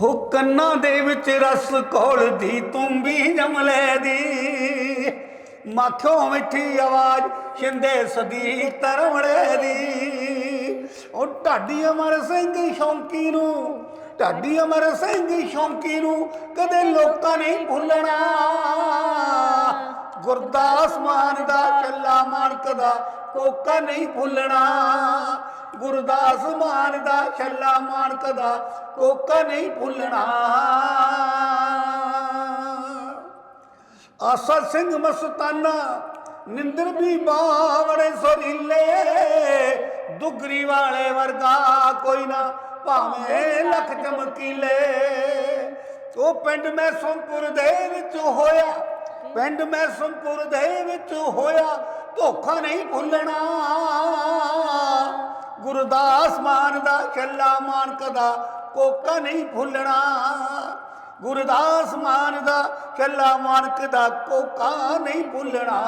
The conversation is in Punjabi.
ਹੋ ਕੰਨਾਂ ਦੇ ਵਿੱਚ ਰਸ ਘੋਲਦੀ ਤੂੰ ਵੀ ਜਮਲੇ ਦੀ। ਮਾਖਿਓ ਮਿੱਠੀ ਆਵਾਜ਼, ਸ਼ਿੰਦੇ ਸਦੀ ਤਰਵੜੇ ਦੀ। ਉਹ ਢਾਡੀ ਅਮਰ ਸਿੰਘ ਸ਼ੌਂਕੀ ਨੂੰ, ਢਾਡੀ ਅਮਰ ਸਿੰਘ ਸ਼ੌਂਕੀ ਨੂੰ ਕਦੇ ਲੋਕਾਂ ਨਹੀਂ ਭੁੱਲਣਾ। ਗੁਰਦਾਸ ਮਾਨ ਦਾ ਚੱਲਾ ਮਾਨਕ ਦਾ ਕੋਕਾ ਨਹੀਂ ਭੁੱਲਣਾ। ਗੁਰਦਾਸ ਮਾਨ ਦਾ, ਛੱਲਾ ਮਾਨਕ ਦਾ ਕੋਕਾ ਨਹੀਂ ਭੁੱਲਣਾ। ਆਸਾ ਸਿੰਘ ਮਸਤਾਨਾ, ਨਿੰਦਰ ਵੀ ਬਾਵੜੇ ਸਰੀਲੇ। ਦੁਗਰੀ ਵਾਲੇ ਵਰਗਾ ਕੋਈ ਨਾ, ਭਾਵੇਂ ਲੱਖ ਚਮਕੀਲੇ। ਉਹ ਪਿੰਡ ਮੈਂ ਸੰਪੁਰ ਦੇ ਵਿੱਚ ਹੋਇਆ, ਪਿੰਡ ਮੈਂ ਸੰਪੁਰ ਦੇ ਵਿੱਚ ਹੋਇਆ, ਧੋਖਾ ਨਹੀਂ ਭੁੱਲਣਾ। ਗੁਰਦਾਸ ਮਾਨ ਦਾ ਛੱਲਾ ਮਾਨਕ ਦਾ ਕੋਕਾ ਨਹੀਂ ਭੁੱਲਣਾ। ਗੁਰਦਾਸ ਮਾਨ ਦਾ ਛੱਲਾ ਮਾਨਕ ਦਾ ਕੋਕਾ ਨਹੀਂ ਭੁੱਲਣਾ।